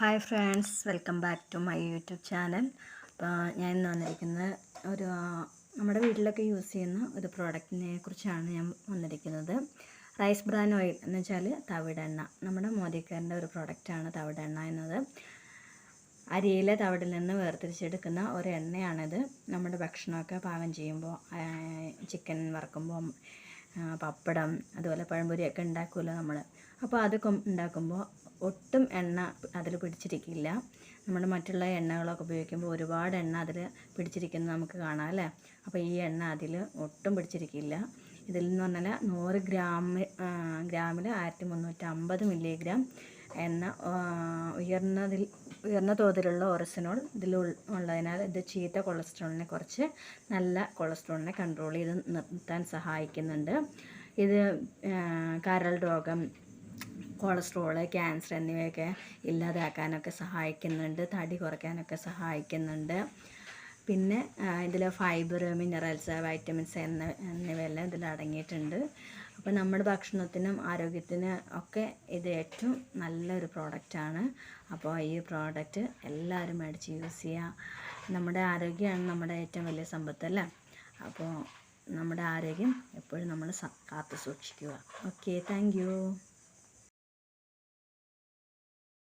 Hi friends welcome back to my YouTube channel. അപ്പോൾ ഞാൻ ഇന്ന് വന്നിരിക്കുന്നത് ഒരു നമ്മുടെ വീട്ടിലൊക്കെ യൂസ് ചെയ്യുന്ന ഒരു പ്രോഡക്റ്റിനെ കുറിച്ചാണ് ഞാൻ വന്നിരിക്കുന്നത്. റൈസ് ബ്രാൻ ഓയിൽ എന്ന് വെച്ചാൽ തവിടെണ്ണ. നമ്മുടെ മോദിക്കാരന്റെ ഒരു പ്രോഡക്റ്റാണ് തവിടെണ്ണ എന്നത്. അരിയിലെ തവിടിൽ നിന്ന് വേർതിരിച്ചെടുക്കുന്ന ഒരു എണ്ണയാണിത് നമ്മുടെ ഭക്ഷണമൊക്കെ പാകം ചെയ്യുമ്പോൾ ചിക്കൻ വറക്കുമ്പോൾ പപ്പടം അതുപോലെ പഴംപൊരിയൊക്കെ ഉണ്ടാക്കുമല്ലോ നമ്മൾ അപ്പോൾ അതൊക്കെ ഉണ്ടാക്കുമ്പോൾ ഒട്ടും എണ്ണ അതിൽ പിടിച്ചിരിക്കില്ല. നമ്മൾ മറ്റുള്ള എണ്ണകളൊക്കെ ഉപയോഗിക്കുമ്പോൾ ഒരുപാട് എണ്ണ അതിൽ പിടിച്ചിരിക്കുന്നത് നമുക്ക് കാണാം അല്ലേ? അപ്പോൾ ഈ എണ്ണ അതിൽ ഒട്ടും പിടിച്ചിരിക്കില്ല. ഇതിൽ നിന്ന് പറഞ്ഞാൽ നൂറ് ഗ്രാം ഗ്രാമിൽ ആയിരത്തി മുന്നൂറ്റി അമ്പത് മില്ലിഗ്രാം എണ്ണ ഉയർന്നതിൽ ഉയർന്ന തോതിലുള്ള ഓറസിനോൾ ഇതിൽ ഉള്ളതിനാൽ ഇത് ചീത്ത കൊളസ്ട്രോളിനെ കുറച്ച് നല്ല കൊളസ്ട്രോളിനെ കൺട്രോൾ ചെയ്ത് നിർത്താൻ സഹായിക്കുന്നുണ്ട്. ഇത് കരൾ രോഗം കൊളസ്ട്രോൾ ക്യാൻസർ എന്നിവയൊക്കെ ഇല്ലാതാക്കാനൊക്കെ സഹായിക്കുന്നുണ്ട് തടി കുറയ്ക്കാനൊക്കെ സഹായിക്കുന്നുണ്ട്. പിന്നെ ഇതിൽ ഫൈബർ മിനറൽസ് വൈറ്റമിൻസ് എന്ന എന്നിവയെല്ലാം ഇതിൽ അടങ്ങിയിട്ടുണ്ട്. അപ്പോൾ നമ്മുടെ ഭക്ഷണത്തിനും ആരോഗ്യത്തിനും ഒക്കെ ഇത് ഏറ്റവും നല്ലൊരു പ്രോഡക്റ്റാണ് അപ്പോൾ ഈ പ്രോഡക്റ്റ് എല്ലാവരും മേടിച്ച് യൂസ് ചെയ്യുക നമ്മുടെ ആരോഗ്യമാണ് നമ്മുടെ ഏറ്റവും വലിയ സമ്പത്തല്ലേ അപ്പോൾ നമ്മുടെ ആരോഗ്യം എപ്പോഴും നമ്മൾ കാത്തു സൂക്ഷിക്കുക. Okay thank